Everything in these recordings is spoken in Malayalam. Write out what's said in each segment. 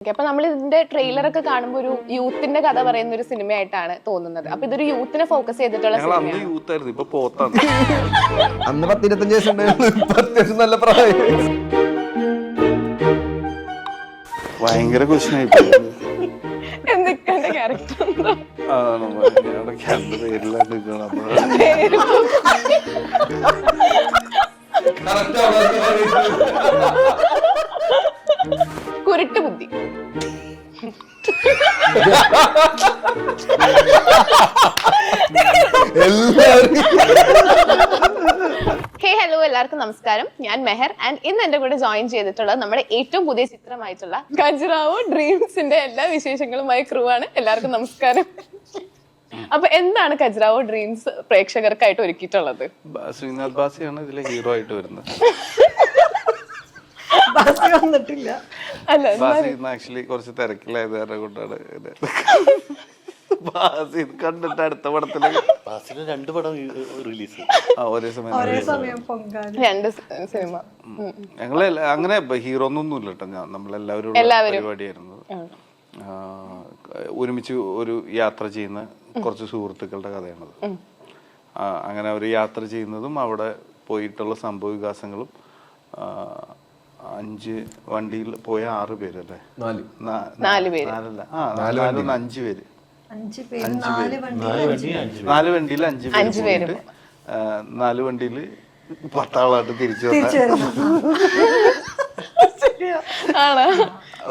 അപ്പൊ നമ്മൾ ഇതിന്റെ ട്രെയിലർ ഒക്കെ കാണുമ്പോൾ ഒരു യൂത്തിന്റെ കഥ പറയുന്ന ഒരു സിനിമയായിട്ടാണ് തോന്നുന്നത്. അപ്പൊ ഇതൊരു യൂത്തിനെ ഫോക്കസ് ചെയ്തിട്ടുള്ള അന്ന് സിനിമയാണ്. യൂത്ത് ആയിരുന്നു ഇപ്പൊ പോത്താണ് അന്ന് പത്തിരുപത്തഞ്ച് വയസ്സ് ഉണ്ടായിരുന്നു ഇപ്പൊ അത്യാവശ്യം നല്ല പ്രായം. ഭയങ്കര ക്യാരക്ടർ ഹേ ഹലോ എല്ലാവർക്കും നമസ്കാരം. ഞാൻ മെഹർ ആൻഡ് ഇന്ന് എന്റെ കൂടെ ജോയിൻ ചെയ്തിട്ടുള്ള നമ്മുടെ ഏറ്റവും പുതിയ ചിത്രമായിട്ടുള്ള ഖജുറാവോ ഡ്രീംസിന്റെ എല്ലാ വിശേഷങ്ങളുമായി ക്രൂ ആണ്. എല്ലാവർക്കും നമസ്കാരം. അപ്പൊ എന്താണ് ഖജുറാവോ ഡ്രീംസ് പ്രേക്ഷകർക്കായിട്ട് ഒരുക്കിയിട്ടുള്ളത്? ശ്രീനാഥ് ബാസിയാണ് ഇതിലെ ഹീറോ ആയിട്ട് വരുന്നത്. ബാസി വന്നിട്ടില്ല. അല്ല ബാസി ആക്ച്വലി കുറച്ച് തിരക്കിലായത് കാരണം കൊണ്ടാണ്. ബാസി കണ്ടിട്ട് അടുത്ത പടത്തിൽ ബാസിന് രണ്ട് പടം റിലീസ്. ആ ഒരേ സമയം ഒരേ സമയം പൊങ്കാല. രണ്ട് സിനിമ. ഞങ്ങളെ അങ്ങനെ ഹീറോ ഒന്നും ഇല്ല കേട്ടോ ഞാൻ നമ്മളെല്ലാവരും. പരിപാടിയായിരുന്നു. ഒരുമിച്ച് ഒരു യാത്ര ചെയ്യുന്ന കുറച്ച് സുഹൃത്തുക്കളുടെ കഥയാണത്. അങ്ങനെ അവർ യാത്ര ചെയ്യുന്നതും അവിടെ പോയിട്ടുള്ള സംഭവ വികാസങ്ങളും അഞ്ച് വണ്ടിയിൽ പോയ ആറ് പേരല്ലേ? നാല്. നാല് പേര്. നാലല്ല. ആ നാലൊന്ന് അഞ്ച് പേര്. അഞ്ച് പേര്. നാല് വണ്ടി നാല് വണ്ടിയിൽ അഞ്ച് പേര്. അഞ്ച് പേര് പോയിട്ട് നാല് വണ്ടിയിൽ പത്താളായിട്ട് തിരിച്ചു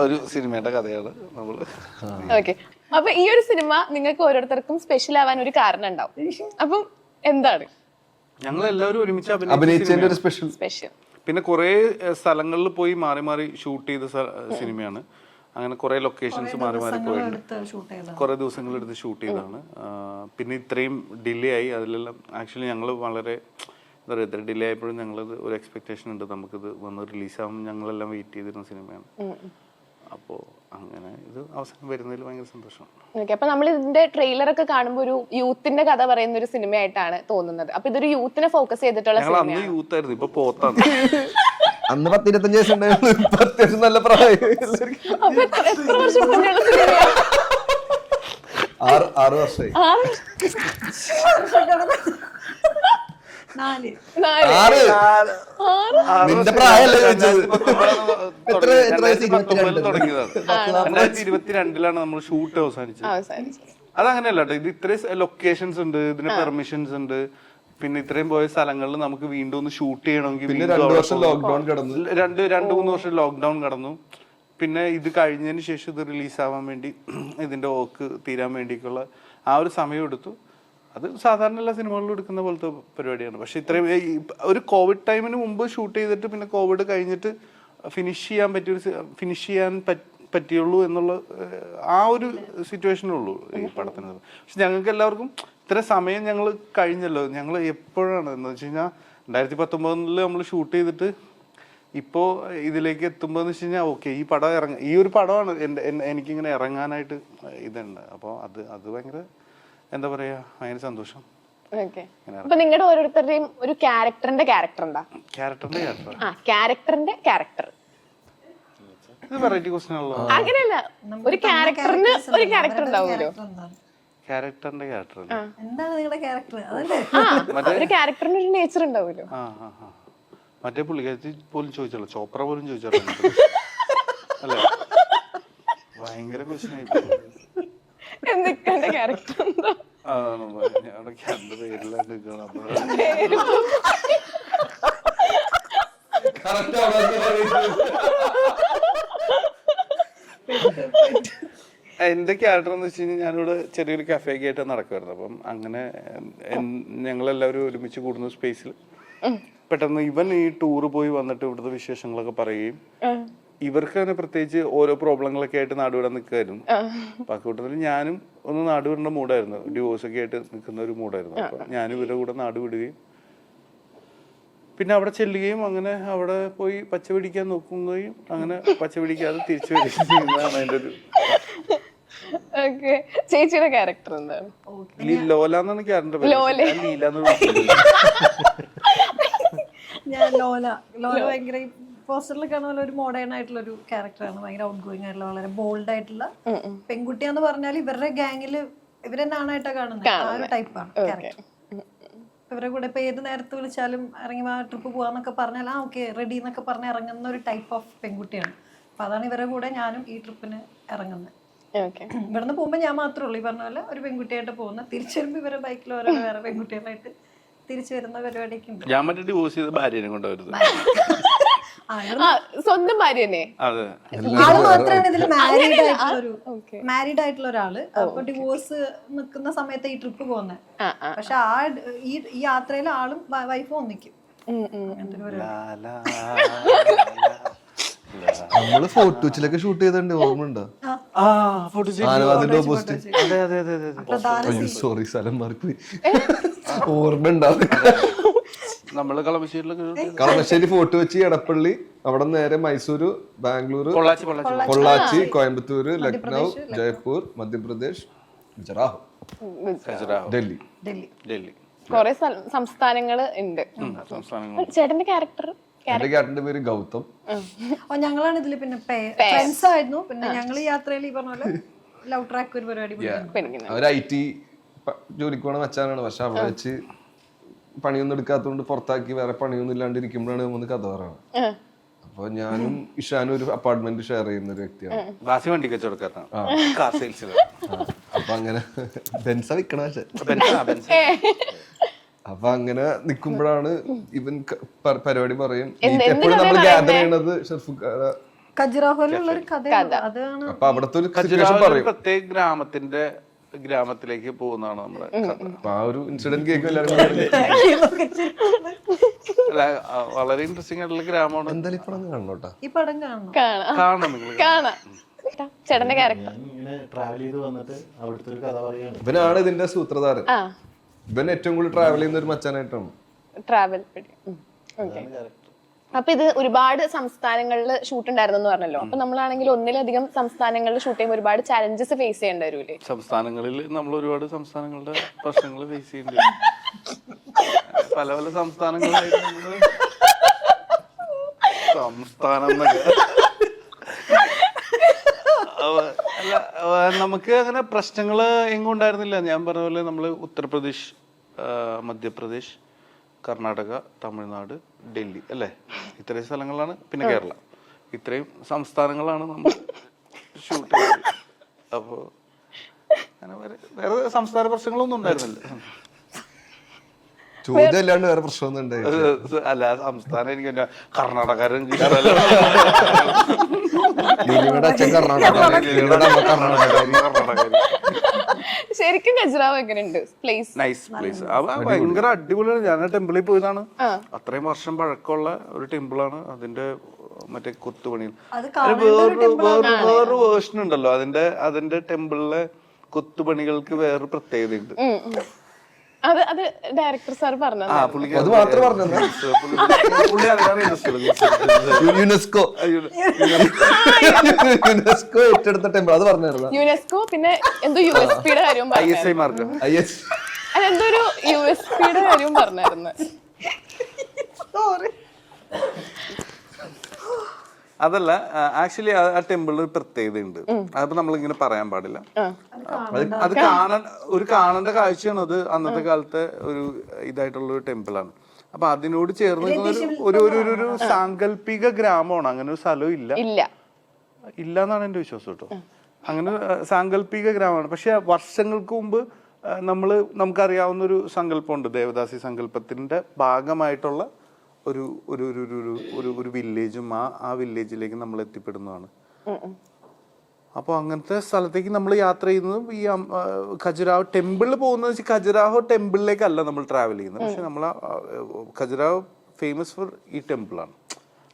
ഒരു സിനിമയുടെ കഥയാണ് നമ്മൾ ഓക്കെ. അപ്പൊ ഈ ഒരു സിനിമ നിങ്ങൾക്ക് ഓരോരുത്തർക്കും സ്പെഷ്യൽ ആവാൻ ഒരു കാരണം ഉണ്ടാവും. അപ്പം എന്താണ്? ഞങ്ങൾ എല്ലാവരും ഒരുമിച്ച് അഭിനയിച്ചതിന്റെ ഒരു സ്പെഷ്യൽ സ്പെഷ്യൽ പിന്നെ കുറേ സ്ഥലങ്ങളിൽ പോയി മാറി മാറി ഷൂട്ട് ചെയ്ത സിനിമയാണ്. അങ്ങനെ കുറെ ലൊക്കേഷൻസ് മാറി മാറി പോയിട്ടുണ്ട്. ചെയ്ത കുറെ ദിവസങ്ങൾ എടുത്ത് ഷൂട്ട് ചെയ്തതാണ്. പിന്നെ ഇത്രയും ഡിലേ ആയി. അതിലെല്ലാം ആക്ച്വലി ഞങ്ങൾ വളരെ എന്താ പറയുക ഇത്ര ഡിലേ ആയപ്പോഴും ഞങ്ങളത് ഒരു എക്സ്പെക്ടേഷൻ ഉണ്ട് നമുക്കിത് വന്ന് റിലീസ് ആകുമ്പോൾ ഞങ്ങളെല്ലാം വെയിറ്റ് ചെയ്തിരുന്ന സിനിമയാണ്. അങ്ങനെ അവസരം അവസാനം വരുന്നതിൽ ഭയങ്കര സന്തോഷമാണ് ഓക്കെ അപ്പൊ നമ്മൾ ഇതിന്റെ ട്രെയിലർ ഒക്കെ കാണുമ്പോൾ ഒരു യൂത്തിന്റെ കഥ പറയുന്ന ഒരു സിനിമയായിട്ടാണ് തോന്നുന്നത്. അപ്പൊ ഇതൊരു യൂത്തിനെ ഫോക്കസ് ചെയ്തിട്ടുള്ള ഞങ്ങൾ അന്ന് സിനിമയാണ്? യൂത്ത് ആയിരുന്നു ഇപ്പൊ പോത്താണ്. അന്ന് പത്തിരുപത്തഞ്ച് വയസ്സുണ്ടായിരുന്നു ഇപ്പൊ അത്യാവശ്യം നല്ല പ്രായം. എല്ലാവർക്കും അപ്പൊ എത്ര എത്ര വർഷം മുന്നേയുള്ള സിനിമയാണ് ആറ് ആറ് വർഷമായി. ആറ് നാല്. ആറ്. നിന്റെ പ്രായമല്ലേ ചോദിച്ചത്? എത്ര എത്ര വയസ്സ്? ഇരുപത്തിരണ്ട്. തുടങ്ങിയതാണ്. രണ്ടായിരത്തി ഇരുപത്തിരണ്ടിലാണ് നമ്മൾ ഷൂട്ട് അവസാനിച്ചത്. അവസാനിച്ചു അതങ്ങനെയല്ല കേട്ടോ ഇത് ഇത്രയും ലൊക്കേഷൻസ് ഉണ്ട് ഇതിന് പെർമിഷൻസ് ഉണ്ട്. പിന്നെ ഇത്രയും പോയ സ്ഥലങ്ങളിൽ നമുക്ക് വീണ്ടും ഒന്ന് ഷൂട്ട് ചെയ്യണമെങ്കിൽ പിന്നെ വീണ്ടും രണ്ടു അവിടെ വർഷം പോകണം. ലോക്ക്ഡൌൺ കിടന്നു. രണ്ട് രണ്ട് മൂന്ന് വർഷം ലോക്ക്ഡൌൺ കടന്നു. പിന്നെ ഇത് കഴിഞ്ഞതിന് ശേഷം ഇത് റിലീസ് ആവാൻ വേണ്ടി ഇതിന്റെ വർക്ക് തീരാൻ വേണ്ടിയിട്ടുള്ള ആ ഒരു സമയം എടുത്തു. അത് സാധാരണ എല്ലാ സിനിമകളിലും എടുക്കുന്ന പോലത്തെ പരിപാടിയാണ്. പക്ഷെ ഇത്രയും ഒരു കോവിഡ് ടൈമിന് മുമ്പ് ഷൂട്ട് ചെയ്തിട്ട് പിന്നെ കോവിഡ് കഴിഞ്ഞിട്ട് ഫിനിഷ് ചെയ്യാൻ പറ്റിയൊരു ഫിനിഷ് ചെയ്യാൻ പറ്റിയുള്ളൂ എന്നുള്ള ആ ഒരു സിറ്റുവേഷനുള്ളൂ ഈ പടത്തിന്. പക്ഷെ ഞങ്ങൾക്ക് എല്ലാവർക്കും ഇത്ര സമയം ഞങ്ങൾ കഴിഞ്ഞല്ലോ. ഞങ്ങൾ എപ്പോഴാണ് എന്ന് വെച്ച് കഴിഞ്ഞാൽ രണ്ടായിരത്തി പത്തൊമ്പതിൽ നമ്മൾ ഷൂട്ട് ചെയ്തിട്ട് ഇപ്പോൾ ഇതിലേക്ക് എത്തുമ്പോൾ എന്ന് വെച്ച് കഴിഞ്ഞാൽ ഓക്കെ ഈ പടം ഇറങ്ങ ഈ ഒരു പടമാണ് എന്റെ എൻ- എനിക്കിങ്ങനെ ഇറങ്ങാനായിട്ട് ഇതുണ്ട്. അപ്പോൾ അത് അത് ഭയങ്കര എന്താ പറയാ? ഭയങ്കര സന്തോഷം. അപ്പൊ നിങ്ങളുടെ ഓരോരുത്തരുടെയും ഒരു ക്യാരക്ടറിന്റെ ക്യാരക്ടർ ഉണ്ടാ ക്യാരക്ടറിന്റെ ക്യാരക്ടർ ആ ക്യാരക്ടറിന്റെ ക്യാരക്ടർ. ഇത് വെറൈറ്റി ക്വസ്റ്റ്യൻ ആണല്ലോ. അങ്ങനെയല്ല ഒരു ക്യാരക്ടറിന് ഒരു ക്യാരക്ടർ ഉണ്ടാവുമല്ലോ. ക്യാരക്ടറിന്റെ ക്യാരക്ടർ എന്താണ് നിങ്ങളുടെ ക്യാരക്ടർ അതല്ലേ? ഒരു ക്യാരക്ടറിന് ഒരു നേച്ചർ ഉണ്ടാവുമല്ലോ. മറ്റേ പുള്ളിക്കാരി പോലും ചോദിച്ചല്ലോ. ചോപ്ര പോലും ചോദിച്ചല്ലോ അല്ലേ? ഭയങ്കര ക്വസ്റ്റ്യൻ ആയി. എന്തൊക്കെ ക്യാരക്ടർ പേരിലാണ് നിൽക്കണം അപ്പൊ എന്റെ ക്യാരക്ടർ എന്ന് വെച്ച് കഴിഞ്ഞാൽ ഞാനിവിടെ ചെറിയൊരു കഫേക്ക് ആയിട്ട് നടക്കുമായിരുന്നു അപ്പം അങ്ങനെ ഞങ്ങളെല്ലാവരും ഒരുമിച്ച് കൂടുന്ന സ്പേസിൽ പെട്ടെന്ന് ഇവൻ ഈ ടൂർ പോയി വന്നിട്ട് ഇവിടുത്തെ വിശേഷങ്ങളൊക്കെ പറയുകയും ഇവർക്ക് തന്നെ പ്രത്യേകിച്ച് ഓരോ പ്രോബ്ലങ്ങളൊക്കെ ആയിട്ട് നാടുവിടാൻ നിൽക്കുമായിരുന്നു അപ്പൊ കൂട്ടത്തിൽ ഞാനും ഒന്ന് നാടുവിടേണ്ട മൂടായിരുന്നു ഡിവോഴ്സ് ഒക്കെ ആയിട്ട് നിൽക്കുന്ന ഒരു മൂടായിരുന്നു അപ്പൊ ഞാനും ഇവരുടെ കൂടെ നാടുവിടുകയും പിന്നെ അവിടെ ചെല്ലുകയും അങ്ങനെ അവിടെ പോയി പച്ച പിടിക്കാൻ നോക്കുകയും അങ്ങനെ പച്ച പിടിക്കാതെ തിരിച്ചു വരികയും ചെയ്യുന്നതാണ് അതിന്റെ ഒരു ഓക്കെ. ചേച്ചിയുടെ ക്യാരക്ടർ എന്താണ്? ലീ- ലോല എന്നാണ് ക്യാരക്ടർ ലോല. ലീല എന്ന്. ഞാൻ ലോല. ലോല ഭയങ്കര പോസ്റ്ററിൽ കാണുന്ന പോലെ ഒരു മോഡേൺ ആയിട്ടുള്ള ഒരു ക്യാരക്ടറാണ് ഭയങ്കര ഔട്ട് ഗോയിങ് ആയിട്ടുള്ള വളരെ ബോൾഡ് ആയിട്ടുള്ള പെൺകുട്ടിയാന്ന് പറഞ്ഞാൽ ഇവരുടെ ഗാങ്ങിൽ ഇവരെ നാണായിട്ടാ കാണുന്നത് ആ ഒരു ടൈപ്പാണ് ക്യാരക്ടർ ഇവരുടെ കൂടെ ഇപ്പൊ ഏത് നേരത്ത് വിളിച്ചാലും ഇറങ്ങി ആ ട്രിപ്പ് പോവാന്നൊക്കെ പറഞ്ഞാൽ ആ ഓക്കെ റെഡി എന്നൊക്കെ പറഞ്ഞ് ഇറങ്ങുന്ന ഒരു ടൈപ്പ് ഓഫ് പെൺകുട്ടിയാണ്. അപ്പൊ അതാണ് ഇവരുടെ കൂടെ ഞാനും ഈ ട്രിപ്പിന് ഇറങ്ങുന്നത് ഇവിടുന്ന് പോകുമ്പോൾ ഞാൻ മാത്രമേ ഉള്ളൂ ഈ പറഞ്ഞ പോലെ ഒരു പെൺകുട്ടിയായിട്ട് പോകുന്ന. തിരിച്ചു വരുമ്പോൾ ഇവരെ ബൈക്കിൽ ഓരോ വേറെ പെൺകുട്ടികളായിട്ട് തിരിച്ചു വരുന്ന പരിപാടിയൊക്കെ ഉണ്ട്. ഞാൻ മറ്റേ ഡിവോഴ്സ് ചെയ്ത ഭാര്യനെ കൊണ്ടുവരുന്നത്. സ്വന്തം ഭാര്യ തന്നെ അതെ. ആൾ മാത്രമാണ് ഇതിൽ മാരീഡ് ആയിട്ടുള്ള ഒരു. മാരീഡ് ആയിട്ടുള്ള ഒരാൾ. അപ്പൊ ഡിവോഴ്സ് നിൽക്കുന്ന സമയത്ത് ഈ ട്രിപ്പ് പോകുന്നത് പക്ഷെ ആ ഈ ഈ യാത്രയിൽ ആളും വൈഫും ഒന്നിക്കും. നമ്മൾ ഫോട്ടോച്ചിലൊക്കെ ഷൂട്ട് ചെയ്തിട്ടുണ്ട് ഓർമ്മയുണ്ടോ? ആനവാദിന്റെ ഓപ്പോസിറ്റ് അതെ അതെ അതെ അതെ അതെ. സോറി സ്ഥലം മാറിപ്പോയി ഓർമ്മ ഉണ്ടാവും നമ്മൾ കളമശ്ശേരിയിലൊക്കെ. കളമശ്ശേരി ഫോർട്ട് വെച്ച് എടപ്പള്ളി അവിടെ നേരെ മൈസൂര് ബാംഗ്ലൂർ പൊള്ളാച്ചി പൊള്ളാച്ചി. പൊള്ളാച്ചി കോയമ്പത്തൂര് ലക്നൗ ജയ്പൂർ മധ്യപ്രദേശ് ഗുജറാത്ത്. ഡൽഹി. ഡൽഹി. ഡൽഹി. കൊറേ സംസ്ഥാനങ്ങൾ സംസ്ഥാനങ്ങൾ ഉണ്ട്. സംസ്ഥാനങ്ങൾ ചേട്ടന്റെ ക്യാരക്ടർ? എന്റെ ക്യാരക്ടറിന്റെ പേര് ഗൗതം. ഓ ഞങ്ങളാണ് ഇതിൽ പിന്നെ ഫ്രണ്ട്സ് ആയിരുന്നു. പിന്നെ ഞങ്ങൾ യാത്രയിൽ ഈ പറഞ്ഞ പോലെ ലവ് ട്രാക്ക് ഒരു പരിപാടി അവർ ഐ ടി ജോലിക്ക് പോണ മച്ചാനാണ്. പക്ഷെ അവിടെ വെച്ച് പണിയൊന്നും എടുക്കാത്തതുകൊണ്ട് പുറത്താക്കി വേറെ പണിയൊന്നും ഇല്ലാണ്ട് ഇരിക്കുമ്പോഴാണ് നമ്മൾ കഥ പറയുന്നത്. അപ്പൊ ഞാനും ഇഷാനും ഒരു അപ്പാർട്ട്മെന്റ് ഷെയർ ചെയ്യുന്ന ഒരു വ്യക്തിയാണ്. വാസി വണ്ടി കാർ സെയിൽസ് അപ്പൊ അങ്ങനെ ബെൻസ വിൽക്കണ പക്ഷെ. അപ്പൊ അങ്ങനെ നിക്കുമ്പോഴാണ് ഇവൻ പരിപാടി പറയും. എപ്പോഴും നമ്മൾ ഗ്യാദർ ചെയ്യണത് ഷെർഫുക്കാര ഒരു കഥയാണ്. അതാണ് അപ്പൊ അവിടത്തെ ഒരു സിറ്റുവേഷൻ ഒരു പറയും. പ്രത്യേക ഗ്രാമത്തിന്റെ ഗ്രാമത്തിലേക്ക് പോകുന്നതാണ് നമ്മുടെ കഥ. ആ ഒരു ഇൻസിഡന്റ് കേൾക്കും എല്ലാവരും അല്ല, ആ, വളരെ ഇൻട്രസ്റ്റിംഗ് ആയിട്ടുള്ള ഗ്രാമമാണ്. എന്തായാലും കാണണോട്ടാ ഈ പടം കാണണം. കാണാം. കാണണം നിങ്ങൾ. കാണാം. ചേട്ടന്റെ ക്യാരക്ടർ ഞാൻ ഇങ്ങനെ ട്രാവൽ ചെയ്ത് വന്നിട്ട് അവിടുത്തെ ഒരു കഥ പറയാണ് ഇവനാണ് ഇതിന്റെ സൂത്രധാരൻ. ആ. ഇവൻ ഏറ്റവും കൂടുതൽ ട്രാവൽ ചെയ്യുന്ന ഒരു മച്ചാനായിട്ടാണ്. ട്രാവൽ ഓക്കെ അപ്പൊ ഇത് ഒരുപാട് സംസ്ഥാനങ്ങളിൽ ഷൂട്ട് ഉണ്ടായിരുന്നു എന്ന് പറഞ്ഞല്ലോ. അപ്പൊ നമ്മളാണെങ്കിൽ ഒന്നിലധികം സംസ്ഥാനങ്ങളിൽ ഷൂട്ട് ചെയ്യുമ്പോൾ ഒരുപാട് ചലഞ്ചസ് ഫേസ് ചെയ്യേണ്ടി വരൂലേ? സംസ്ഥാനങ്ങളിൽ നമ്മൾ ഒരുപാട് സംസ്ഥാനങ്ങളുടെ പ്രശ്നങ്ങൾ ഫേസ് ചെയ്യേണ്ടി. പല പല സംസ്ഥാനങ്ങളായിട്ട് സംസ്ഥാനം അല്ല നമുക്ക് അങ്ങനെ പ്രശ്നങ്ങൾ എങ്ങും ഉണ്ടായിരുന്നില്ല. ഞാൻ പറഞ്ഞ പോലെ നമ്മൾ ഉത്തർപ്രദേശ് മധ്യപ്രദേശ് കർണാടക തമിഴ്നാട് ഡൽഹി അല്ലേ? ഇത്രയും സ്ഥലങ്ങളാണ് പിന്നെ കേരള. ഇത്രയും സംസ്ഥാനങ്ങളാണ് നമ്മൾ ഷൂട്ട് ചെയ്തത്. അപ്പോൾ അങ്ങനെ വേറെ വേറെ സംസ്ഥാന പ്രശ്നങ്ങളൊന്നും ഉണ്ടായിരുന്നില്ല. വേറെ പ്രശ്നമൊന്നും അല്ല സംസ്ഥാനം എനിക്ക്. ലിനിയുടെ കർണാടക കർണാടക കർണാടകക്കാരൻ. ശരിക്കും ഖജുറാവ് എങ്ങനെയുണ്ട്? പ്ലേസ് നൈസ് പ്ലേസ് ഭയങ്കര അടിപൊളിയാണ്. ഞാൻ ആ ടെമ്പിളിൽ പോയതാണ്. അത്രയും വർഷം പഴക്കമുള്ള ഒരു ടെമ്പിളാണ് അതിന്റെ മറ്റേ കൊത്തുപണിയിൽ. വേറൊരു വേറൊരു വേറൊരു വേർഷൻ ഉണ്ടല്ലോ. അതിന്റെ അതിന്റെ ടെമ്പിളിലെ കൊത്തുപണികൾക്ക് വേറെ പ്രത്യേകതയുണ്ട്. അത് അത് ഡയറക്ടർ സാർ പറഞ്ഞത്. അത് മാത്രം interested. യുനെസ്കോ. യുനെസ്കോ. ഏറ്റെടുത്ത ടെമ്പിൾ അത് പറഞ്ഞായിരുന്നു. യുനെസ്കോ പിന്നെ എന്തോ യു എസ് പിയുടെ കാര്യവും ഐ എസ് പറഞ്ഞു ഐ മാർക്ക് ഐ എസ് അതെന്തോ ഒരു യു എസ് പിയുടെ കാര്യവും പറഞ്ഞായിരുന്നു അതല്ല ആക്ച്വലി ആ ടെമ്പിളിൽ ഒരു പ്രത്യേകതയുണ്ട് അതിപ്പോ നമ്മളിങ്ങനെ പറയാൻ പാടില്ല. അത് കാണാൻ ഒരു കാണേണ്ട കാഴ്ചയാണ് അത് അന്നത്തെ കാലത്തെ ഒരു ഇതായിട്ടുള്ള ഒരു ടെമ്പിൾ ആണ്. അപ്പൊ അതിനോട് ചേർന്ന് ഒരു- ഒരു ഒരു സാങ്കല്പിക ഗ്രാമമാണ്. അങ്ങനെ ഒരു സ്ഥലവും ഇല്ല. ഇല്ല. എന്നാണ് എന്റെ വിശ്വാസം കേട്ടോ. അങ്ങനെ സാങ്കല്പിക ഗ്രാമമാണ്. പക്ഷെ വർഷങ്ങൾക്ക് മുമ്പ് നമ്മൾ നമ്മൾ നമുക്കറിയാവുന്ന ഒരു സങ്കല്പമുണ്ട്. ദേവദാസി സങ്കല്പത്തിന്റെ ഭാഗമായിട്ടുള്ള ഒരു ഒരു ഒരു ഒരു ഒരു ഒരു വില്ലേജും ആ ആ വില്ലേജിലേക്ക് നമ്മൾ എത്തിപ്പെടുന്നതാണ്. അപ്പോൾ അങ്ങനത്തെ സ്ഥലത്തേക്ക് നമ്മൾ യാത്ര ചെയ്യുന്നതും ഈ ഖജുരാഹോ ടെമ്പിളിൽ പോകുന്നത് വെച്ചാൽ ഖജുരാഹോ ടെമ്പിളിലേക്കല്ല നമ്മൾ ട്രാവൽ ചെയ്യുന്നത്. പക്ഷെ നമ്മൾ ഖജുരാഹോ ഫേമസ് ഫോർ ഈ ടെമ്പിളാണ്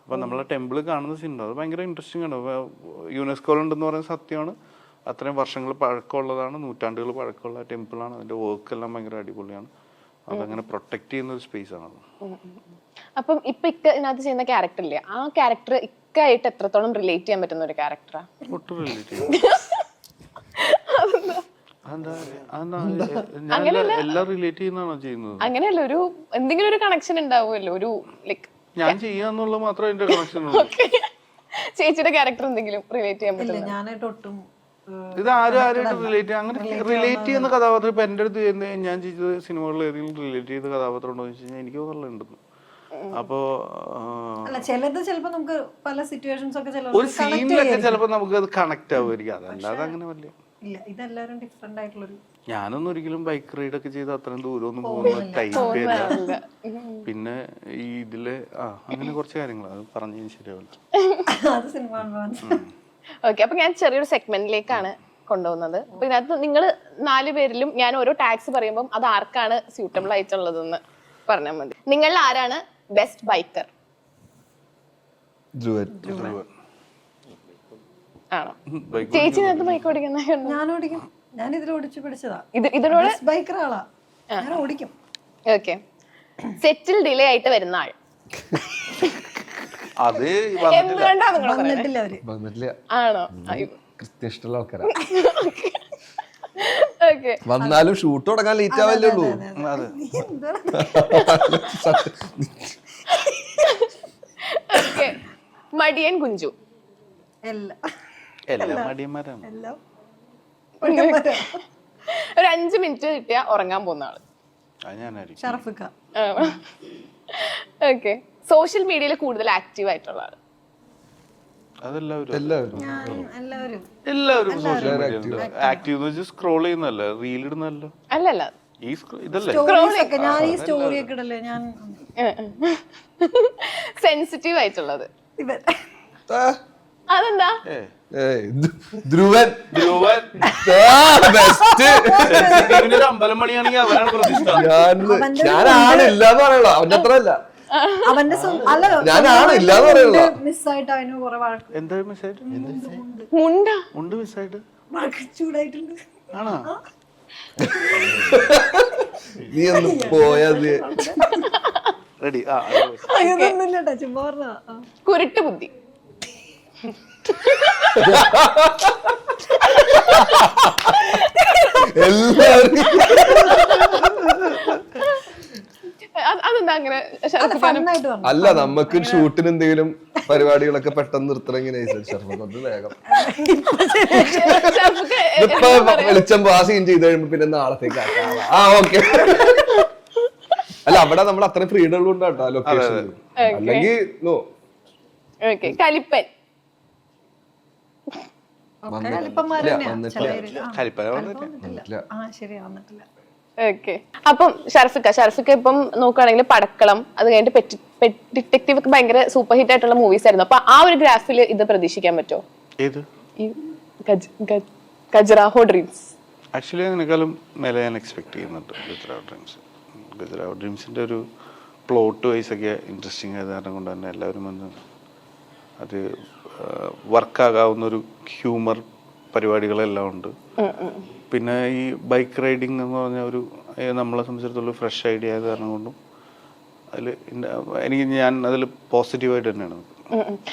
അപ്പോൾ നമ്മൾ ടെമ്പിൾ കാണുന്ന സീൻ അത് ഭയങ്കര ഇൻട്രസ്റ്റിംഗ് ആണ്. യുനെസ്കോയിലുണ്ടെന്ന് പറയുന്ന സത്യമാണ്. അത്രയും വർഷങ്ങൾ പഴക്കമുള്ളതാണ്. നൂറ്റാണ്ടുകൾ പഴക്കമുള്ള ടെമ്പിളാണ് അതിന്റെ വർക്ക് എല്ലാം ഭയങ്കര അടിപൊളിയാണ്. അതങ്ങനെ പ്രൊട്ടക്ട് ചെയ്യുന്ന ഒരു സ്പേസ് ആണ് അത്. അപ്പം ഇപ്പൊ ഇക്ക ഇതിനകത്ത് ചെയ്യുന്ന ക്യാരക്ടർ ഇല്ലേ? ആ ക്യാരക്ടർ ഇക്കായിട്ട് എത്രത്തോളം റിലേറ്റ് ചെയ്യാൻ പറ്റുന്ന ഒരു ക്യാരക്ടറാ ഒട്ടും റിലേറ്റ് എല്ലാം റിലേറ്റ് ചെയ്യുന്നതാണോ ചെയ്യുന്നത്? അങ്ങനെയല്ല ഒരു എന്തെങ്കിലും ഒരു കണക്ഷൻ ഉണ്ടാവുമല്ലോ ഒരു ലൈക്ക് ഞാൻ ചെയ്യാന്നുള്ള മാത്രമേ എന്റെ കണക്ഷൻ ഉള്ളൂ. ചേച്ചിയുടെ ക്യാരക്ടർ എന്തെങ്കിലും റിലേറ്റ് ചെയ്യാൻ പറ്റില്ല പറ്റും ഞാനായിട്ട് ഒട്ടും ഇത് ആരും ആരുമായിട്ട് റിലേറ്റ് അങ്ങനെ റിലേറ്റ് ചെയ്യുന്ന കഥാപാത്രം ഇപ്പൊ എന്റെ അടുത്ത് ചെയ്യുന്ന ഞാൻ ചെയ്ത സിനിമകളിൽ ഏതെങ്കിലും റിലേറ്റ് ചെയ്ത കഥാപാത്രം ഉണ്ടോ എന്ന് വെച്ചാൽ എനിക്ക് തോന്നുന്നുണ്ടെന്ന് അപ്പോ അല്ല ചിലത് ചിലപ്പോ നമുക്ക് പല സിറ്റുവേഷൻസ് ഒക്കെ ഒരു സീനിലൊക്കെ ചിലപ്പോ നമുക്ക് അത് കണക്ട് ആവുമായിരിക്കും. അതല്ലാതെ അങ്ങനെ വലിയ ഇല്ല ഇതെല്ലാരും ഡിഫറെന്റ് ആയിട്ടുള്ളൊരു ഞാനൊന്നും ഒരിക്കലും ബൈക്ക് റൈഡ് ഒക്കെ ചെയ്ത് അത്രയും ദൂരം ഒന്നും പോകുന്ന ടൈപ്പ് അല്ല പിന്നെ ഈ ഇതിൽ ആ അങ്ങനെ കുറച്ച് കാര്യങ്ങൾ അത് പറഞ്ഞു ശരിയാവില്ല. അത് സിനിമ ഓക്കെ അപ്പൊ ഞാൻ ചെറിയൊരു സെഗ്മെന്റിലേക്കാണ് കൊണ്ടുപോകുന്നത്. അപ്പൊ ഇതിനകത്ത് നിങ്ങൾ നാല് പേരിലും ഞാൻ ഓരോ ടാക്സ് പറയുമ്പോൾ അത് ആർക്കാണ് സ്യൂട്ടബിൾ ആയിട്ടുള്ളതെന്ന് പറഞ്ഞാൽ മതി. നിങ്ങളിൽ ആരാണ് ബെസ്റ്റ് ബൈക്കർ ആണോ? ബൈക്ക് ചേച്ചി നേരത്തെ ബൈക്ക് ഓടിക്കുന്ന കണ്ടു. ഞാൻ ഓടിക്കും. ഞാൻ ഇതിൽ ഓടിച്ചു പിടിച്ചതാ. ഇത് ഇതിനോട് ബൈക്കർ ആളാ. ഞാൻ ഓടിക്കും. ഓക്കെ സെറ്റിൽ ഡിലേ ആയിട്ട് വരുന്ന ആൾ. അത് വന്നിട്ടില്ല. ആണോ? ആൾക്കാരാ. ഓക്കെ. വന്നാലും ഷൂട്ട് തുടങ്ങാൻ ലേറ്റ് ആവല്ലേ ഉള്ളൂ. മടിയൻ കുഞ്ചു. ഒരു അഞ്ച് മിനിറ്റ് കിട്ടിയാ ഉറങ്ങാൻ പോകുന്ന ആൾ. ഓക്കെ. സോഷ്യൽ മീഡിയയിൽ കൂടുതൽ ആക്റ്റീവ് ആയിട്ടുള്ള ആൾ അതെല്ലാവരും. എല്ലാവരും. ഞാൻ എല്ലാവരും. എല്ലാവരും സോഷ്യൽ മീഡിയ ആക്റ്റീവ് എന്ന് വെച്ചാൽ സ്ക്രോൾ ചെയ്യുന്നല്ല റീൽ ഇടുന്നല്ലോ അല്ലല്ല. ഈ ഇതല്ലേ? ഞാൻ ഈ സ്റ്റോറി ഒക്കെ ഇടല്ലേ? ഞാൻ സെൻസിറ്റീവ് ആയിട്ടുള്ളത്. അതെന്താ? ധ്രുവൻ. ഞാൻ പറയണോ. അവന്റെ അത്ര അല്ല അവന്റെ സ്വ- അല്ല ഞാനാണ് ഇല്ലാന്ന് പറയണോ മിസ്സായിട്ട് അവന് കുറെ വഴക്ക്. എന്താ മിസ്സായിട്ട് മുണ്ട? ഉണ്ട് മിസ്സായിട്ട് വഴക്ക് ചൂടായിട്ടുണ്ട്. ആണോ? നീ ഒന്ന് പോയത് റെഡി ആ അതൊന്നുമില്ല ചുമ്മാ കുരുട്ട് ബുദ്ധി. എല്ലാവരും അത് അതെന്താ അങ്ങനെ അല്ല നമുക്ക് ഷൂട്ടിന് എന്തെങ്കിലും പരിപാടികളൊക്കെ പെട്ടെന്ന് നിർത്തണം ഇങ്ങനെ വേഗം. ഇപ്പൊ വെളിച്ചം ആ സീൻ ചെയ്ത് കഴിയുമ്പോ പിന്നെ നാളത്തേക്ക്. ആ ഓക്കെ അല്ല അവിടെ നമ്മൾ അത്ര ഫ്രീഡം ഉള്ളതുകൊണ്ട് കേട്ടോ ലൊക്കേഷൻ അല്ലെങ്കിൽ നോ. ഓക്കെ കലിപ്പൻ തന്നെയാ വന്നിട്ടില്ല. ആ, ശരിയാണ് വന്നിട്ട് വന്നിട്ടില്ല. ഓക്കെ അപ്പം ഷർഫിക്ക ഷർഫിക്ക ഇപ്പം നോക്കുകയാണെങ്കിൽ പടക്കളം അത് കഴിഞ്ഞിട്ട് പെറ്റ് പെറ്റ് ഡിറ്റക്റ്റീവ് ഒക്കെ ഭയങ്കര സൂപ്പർ ഹിറ്റ് ആയിട്ടുള്ള മൂവീസ് ആയിരുന്നു. അപ്പൊ ആ ഒരു ഗ്രാഫിൽ ഇത് പ്രതീക്ഷിക്കാൻ പറ്റുമോ ഏത്? ഈ ഗജറാഹോ ഡ്രീംസ് ആക്ച്വലി അതിനേക്കാളും മേലെ ഞാൻ എക്സ്പെക്ട് ചെയ്യുന്നുണ്ട് ഗുജറാവ് ഡ്രീംസ് ഗുജറാവ് ഡ്രീംസിന്റെ ഒരു പ്ലോട്ട് വൈസ് ഒക്കെ ഇൻട്രസ്റ്റിംഗ് ആയത് കാരണം കൊണ്ട് തന്നെ എല്ലാവരും വന്ന് അത് വർക്കാകാവുന്ന ഒരു ഹ്യൂമർ പരിപാടികളെല്ലാം ഉണ്ട്. പിന്നെ ഈ ബൈക്ക് റൈഡിംഗ് എന്ന് പറഞ്ഞ ഒരു നമ്മളെ സംബന്ധിച്ചിടത്തോളം ഫ്രഷ് ഐഡിയ ആയത് കാരണം കൊണ്ടും അതിൽ എനിക്ക് ഞാൻ അതിൽ പോസിറ്റീവായിട്ട് തന്നെയാണ്.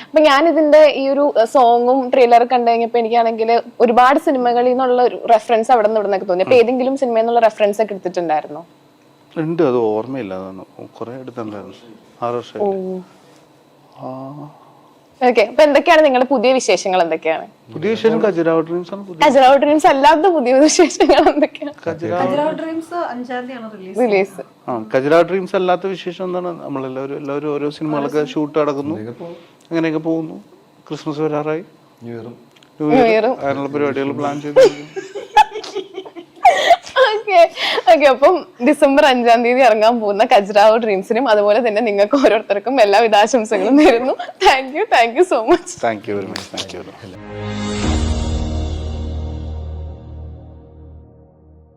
അപ്പൊ ഞാൻ ഇതിന്റെ ഈ ഒരു സോങ്ങും ട്രെയിലർ കണ്ടു കഴിഞ്ഞപ്പോ എനിക്കാണെങ്കിൽ ഒരുപാട് സിനിമകളിൽ നിന്നുള്ള ഒരു റെഫറൻസ് അവിടെ നിന്ന് ഇവിടെ നിന്നൊക്കെ തോന്നി. അപ്പൊ ഏതെങ്കിലും സിനിമയിൽ നിന്നുള്ള റെഫറൻസ് ഒക്കെ എടുത്തിട്ടുണ്ടായിരുന്നോ? ഉണ്ട് അത് ഓർമ്മയില്ല. അതാണ് കുറേ എടുത്തിട്ടുണ്ടായിരുന്നു. ആറ് വർഷമായിട്ട്. ഓക്കെ അപ്പൊ എന്തൊക്കെയാണ് നിങ്ങളുടെ പുതിയ വിശേഷങ്ങൾ എന്തൊക്കെയാണ്? പുതിയ വിശേഷം ഖജുരാവ് ഡ്രീംസ് ആണ് പുതിയ ഗജറാഹോ ഡ്രീംസ് അല്ലാത്ത പുതിയ വിശേഷങ്ങൾ എന്തൊക്കെയാണ്? ഖജുരാഹോ ഡ്രീംസ് അഞ്ചാം തീയതിയാണ് റിലീസ് റിലീസ് ആ ഖജുരാവ് ഡ്രീംസ് അല്ലാത്ത വിശേഷം എന്താണ്? നമ്മളെല്ലാവരും എല്ലാവരും ഓരോ സിനിമകളൊക്കെ ഷൂട്ട് നടക്കുന്നു. അങ്ങനെയൊക്കെ പോകുന്നു. ക്രിസ്മസ് വരാറായി. ന്യൂ ഇയറും ന്യൂ ഇയർ അങ്ങനെയുള്ള പരിപാടികൾ പ്ലാൻ ചെയ്തു ഓക്കെ അപ്പം ഡിസംബർ അഞ്ചാം തീയതി ഇറങ്ങാൻ പോകുന്ന കജ്രാവ് ഡ്രീംസിനും അതുപോലെ തന്നെ നിങ്ങൾക്ക് ഓരോരുത്തർക്കും എല്ലാവിധ ആശംസകളും നേരുന്നു. Thank you thank you so much thank you very much thank you